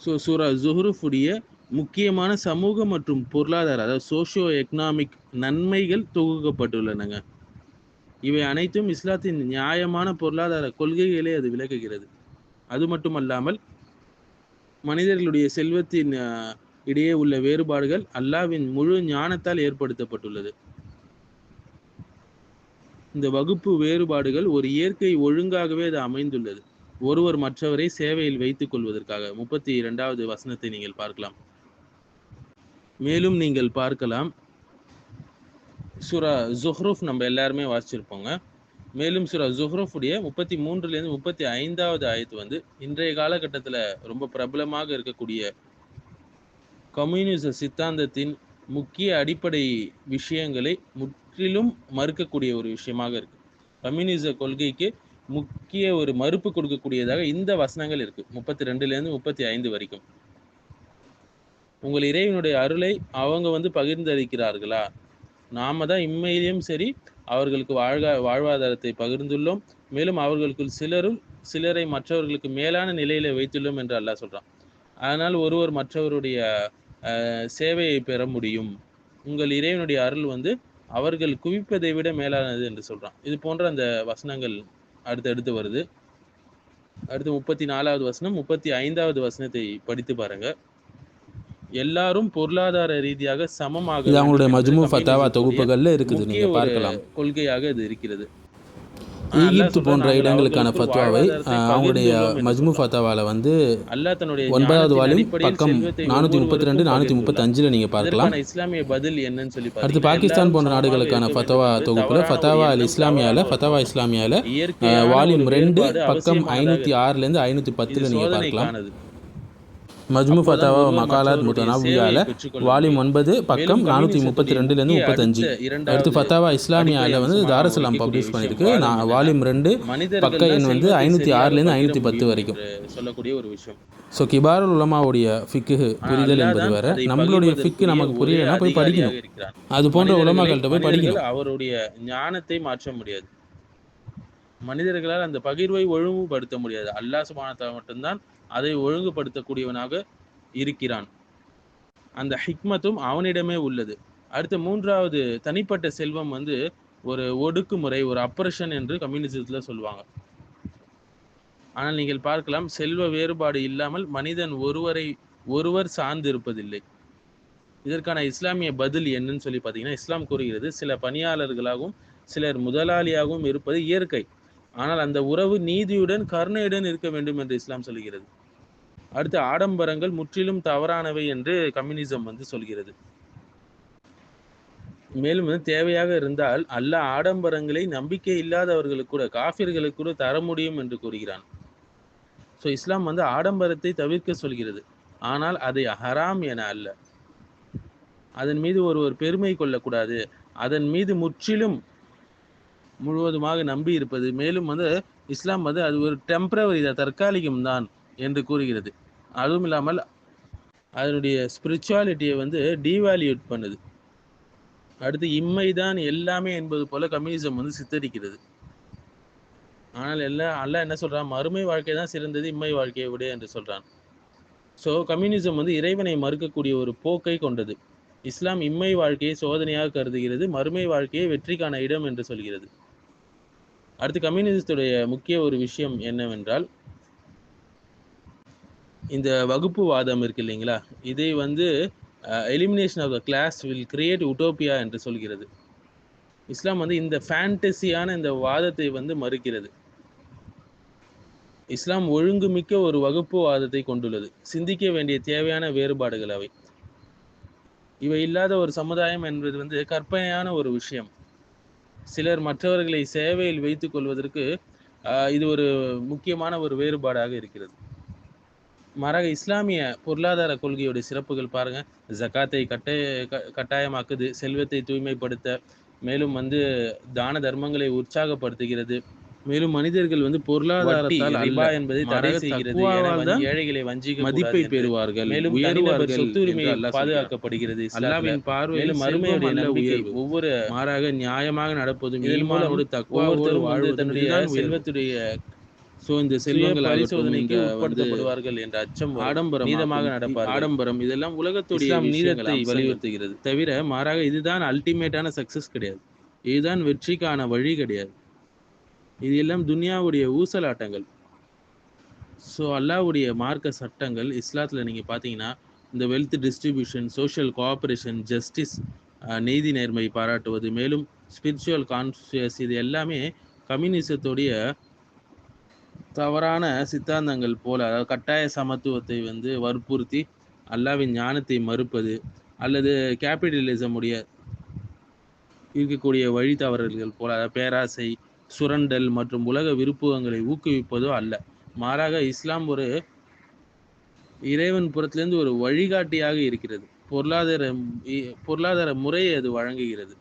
So சூரா ஜுஹ்ருஃபுடைய முக்கியமான சமூக மற்றும் பொருளாதார அதாவது சோஷியோ எக்கனாமிக் நன்மைகள் தொகுக்கப்பட்டுள்ளனங்க. இவை அனைத்தும் இஸ்லாத்தின் நியாயமான பொருளாதார கொள்கைகளை அது விளக்குகிறது. அது மட்டுமல்லாமல் மனிதர்களுடைய செல்வத்தின் இடையே உள்ள வேறுபாடுகள் அல்லாவின் முழு ஞானத்தால் ஏற்படுத்தப்பட்டுள்ளது. இந்த வகுப்பு வேறுபாடுகள் ஒரு இயற்கை ஒழுங்காகவே அது அமைந்துள்ளது. ஒருவர் மற்றவரை சேவையில் வைத்துக் கொள்வதற்காக. முப்பத்தி இரண்டாவது வசனத்தை நீங்கள் பார்க்கலாம். மேலும் நீங்கள் பார்க்கலாம். சுரா ஜுஹ்ரூஃப் நம்ம எல்லாருமே வாசிச்சிருப்போங்க. மேலும் சுரா ஜுஹ்ரூஃபுடைய முப்பத்தி மூன்றுலேருந்து முப்பத்தி ஐந்தாவது ஆயத்து வந்து இன்றைய காலகட்டத்தில் ரொம்ப பிரபலமாக இருக்கக்கூடிய கம்யூனிச சித்தாந்தத்தின் முக்கிய அடிப்படை விஷயங்களை முற்றிலும் மறுக்கக்கூடிய ஒரு விஷயமாக இருக்கு. கம்யூனிச கொள்கைக்கு முக்கிய ஒரு மறுப்பு கொடுக்கக்கூடியதாக இந்த வசனங்கள் இருக்கு. முப்பத்தி ரெண்டுலேருந்து முப்பத்தி ஐந்து வரைக்கும். உங்கள் இறைவனுடைய அருளை அவங்க வந்து பகிர்ந்தளிக்கிறார்களா? நாம தான் இம்மையிலும் சரி அவர்களுக்கு வாழ்க வாழ்வாதாரத்தை பகிர்ந்துள்ளோம். மேலும் அவர்களுக்குள் சிலரும் சிலரை மற்றவர்களுக்கு மேலான நிலையில வைத்துள்ளோம் என்று அல்லாஹ் சொல்றான். அதனால் ஒருவர் மற்றவருடைய அஹ், சேவையை பெற முடியும். உங்கள் இறைவனுடைய அருள் வந்து அவர்கள் குவிப்பதை விட மேலானது என்று சொல்றான். இது போன்ற அந்த வசனங்கள் அடுத்தடுத்து வருது. அடுத்து முப்பத்தி நாலாவது வசனம் முப்பத்தி ஐந்தாவது வசனத்தை படித்து பாருங்க. எல்லாரும் பொருளாதார ரீதியாக சமமாக அவங்களுடைய மஜ்மு ஃபத்தாவா தொகுப்புகளில் இருக்குது. ஒரு பார்க்கலாம். கொள்கையாக இது இருக்கிறது. ஈகிப்து போன்ற இடங்களுக்கான ஃபத்வாவை அவங்களுடைய மஜ்மு சொல்றான். ஃபத்தாவால வந்து ஒன்பதாவது வால்யூம் பக்கம் நானூற்றி முப்பத்தி ரெண்டு நானூற்றி. முப்பத்தஞ்சில் நீங்கள் பார்க்கலாம் இஸ்லாமிய பதில் என்னன்னு சொல்லி அடுத்து பாகிஸ்தான் போன்ற நாடுகளுக்கான ஃபத்தவா தொகுப்புல ஃபத்தாவா அல் ஒரு ஃபத்தாவா இஸ்லாமியால இயற்கையான வால்யூம் ரெண்டு பக்கம் ஐநூற்றி. ஆறுலேருந்து ஐநூற்றி பத்தில் நீங்கள் பார்க்கலாம் மஜ்மு ஃபத்தாவா மகாலாத் முத்தனாவியால முடியும். ஒன்பது பக்கம் நானூற்றி முப்பத்தி ரெண்டுலேருந்து முப்பத்தஞ்சு. அடுத்த ஃபத்தாவா இஸ்லாமியால வந்து தாரசலாம் பப்ளிஷ் பண்ணியிருக்கு. நான் வால்யூம் ரெண்டு பக்க எண் வந்து ஐநூற்றி ஆறுலேருந்து ஐநூற்றி பத்து வரைக்கும். சொல்லக்கூடிய ஒரு விஷயம். ஸோ கிபாருல் உலமாவுடைய ஃபிக்கு புரிதல் என்பது வேற. நம்மளுடைய ஃபிக்கு நமக்கு புரியலைன்னா போய் படிக்கணும். அது போன்ற உலமாக்கள்கிட்ட போய் படிக்கணும். அவருடைய ஞானத்தை மாற்ற முடியாது. மனிதர்களால் அந்த பகிர்வை ஒழுங்குபடுத்த முடியாது. அல்லாஹ் சுபானத்தால் மட்டும்தான் அதை ஒழுங்குபடுத்தக்கூடியவனாக இருக்கிறான். அந்த ஹிக்மத்தும் அவனிடமே உள்ளது. அடுத்த மூன்றாவது தனிப்பட்ட செல்வம் வந்து ஒரு ஒடுக்குமுறை ஒரு அப்ரஷன் என்று கம்யூனிசத்தில் சொல்லுவாங்க. ஆனால் நீங்கள் பார்க்கலாம் செல்வ வேறுபாடு இல்லாமல் மனிதன் ஒருவரை ஒருவர் சார்ந்து இருப்பதில்லை இதற்கான இஸ்லாமிய பதில் என்னன்னு சொல்லி பார்த்தீங்கன்னா இஸ்லாம் கூறுகிறது சில பணியாளர்களாகவும் சிலர் முதலாளியாகவும் இருப்பது இயற்கை. ஆனால் அந்த உறவு நீதியுடன் கருணையுடன் இருக்க வேண்டும் என்று இஸ்லாம் சொல்கிறது அடுத்து ஆடம்பரங்கள் முற்றிலும் தவறானவை என்று கம்யூனிசம் வந்து சொல்கிறது. மேலும் வந்து தேவையாக இருந்தால் அல்ல ஆடம்பரங்களை நம்பிக்கை இல்லாதவர்களுக்கு கூட காஃபிர்களுக்கு கூட தர முடியும் என்று கூறுகிறான். ஸோ இஸ்லாம் வந்து ஆடம்பரத்தை தவிர்க்க சொல்கிறது. ஆனால் அதை ஹராம் என அல்ல. அதன் மீது ஒருவர் பெருமை கொள்ளக்கூடாது. அதன் மீது முற்றிலும் முழுவதுமாக நம்பி இருப்பது மேலும் வந்து இஸ்லாம் வந்து அது ஒரு டெம்பரவரி தற்காலிகம் தான். என்று கூறுகிறது. அதுவும் இல்லாமல் அதனுடைய ஸ்பிரிச்சுவாலிட்டியை வந்து டீவேல்யூட் பண்ணுது. அடுத்து இம்மைதான் எல்லாமே என்பது போல கம்யூனிசம் வந்து சித்தரிக்கிறது. ஆனால் எல்லாம் அல்ல என்ன சொல்றான்? மறுமை வாழ்க்கை தான் சிறந்தது இம்மை வாழ்க்கையை விட என்று சொல்றான். ஸோ கம்யூனிசம் வந்து இறைவனை மறுக்கக்கூடிய ஒரு போக்கை கொண்டது. இஸ்லாம் இம்மை வாழ்க்கையை சோதனையாக கருதுகிறது மறுமை வாழ்க்கையை வெற்றிக்கான இடம் என்று சொல்கிறது. அடுத்து கம்யூனிசத்துடைய முக்கிய ஒரு விஷயம் என்னவென்றால் இந்த வகுப்புவாதம் இருக்கு இல்லைங்களா? இதை வந்து elimination of the class will create utopia என்று சொல்கிறது. இஸ்லாம் வந்து இந்த ஃபேண்டசியான இந்த வாதத்தை வந்து மறுக்கிறது. இஸ்லாம் ஒழுங்குமிக்க ஒரு வகுப்பு வாதத்தை கொண்டுள்ளது. சிந்திக்க வேண்டிய தேவையான வேறுபாடுகள் அவை. இவை இல்லாத ஒரு சமுதாயம் என்பது வந்து கற்பனையான ஒரு விஷயம். சிலர் மற்றவர்களை சேவையில் வைத்துக் கொள்வதற்கு இது ஒரு முக்கியமான ஒரு வேறுபாடாக இருக்கிறது. மாறாக இஸ்லாமிய பொருளாதார கொள்கையுடைய சிறப்புகள் பாருங்க. ஜகாத்தை கட்டாய கட்டாயமாக்குது செல்வத்தை தூய்மைப்படுத்த மேலும் வந்து தான தர்மங்களை உற்சாகப்படுத்துகிறது. மேலும் மனிதர்கள் வந்து பொருளாதாரத்தால் ரிபா என்பதை தடை செய்கிறது. ஏழைகளை வஞ்சிக்க மதிப்பை பெறுவார்கள் மேலும் தனிநபர் சொத்துரிமை பாதுகாக்கப்படுகிறது அல்லாவின் பார்வையில் மேலும் மறுமையுடைய நம்பிக்கை ஒவ்வொரு மாறாக நியாயமாக நடப்பதும் ஈமானோடு தக்குவாவோடு வாழ்வது தன்னுடைய செல்வத்துடைய சோ இந்த செல்வங்கள் பரிசோதனைக்கு உட்படுத்தப்படுவார்கள் என்ற அச்சம். ஆடம்பரம் மீதமாக நடப்பார் ஆடம்பரம். இதெல்லாம் உலகத்துடைய நீதத்தை வலியுறுத்துகிறது. தவிர மாறாக இதுதான் அல்டிமேட்டான சக்சஸ் கிடையாது. இதுதான் வெற்றிக்கான வழி கிடையாது. இது எல்லாம் துனியாவுடைய ஊசலாட்டங்கள். ஸோ அல்லாஹ்வுடைய மார்க்க சட்டங்கள் இஸ்லாத்துல நீங்க பாத்தீங்கன்னா இந்த wealth distribution social cooperation justice நீதி நேர்மை பாராட்டுவது மேலும் ஸ்பிரிச்சுவல் கான்சியஸ் இது எல்லாமே கம்யூனிசத்துடைய தவறான சித்தாந்தங்கள் போல அதாவது கட்டாய சமத்துவத்தை வந்து வற்புறுத்தி அல்லாவின் ஞானத்தை மறுப்பது அல்லது கேபிட்டலிசம் உடைய இருக்கக்கூடிய வழி தவறல்கள் போல அதாவது பேராசை சுரண்டல் மற்றும் உலக விருப்பங்களை ஊக்குவிப்பதோ அல்ல. மாறாக இஸ்லாம் ஒரு இறைவன் புறத்திலிருந்து ஒரு வழிகாட்டியாக இருக்கிறது. பொருளாதார இ- பொருளாதார முறையை அது வழங்குகிறது.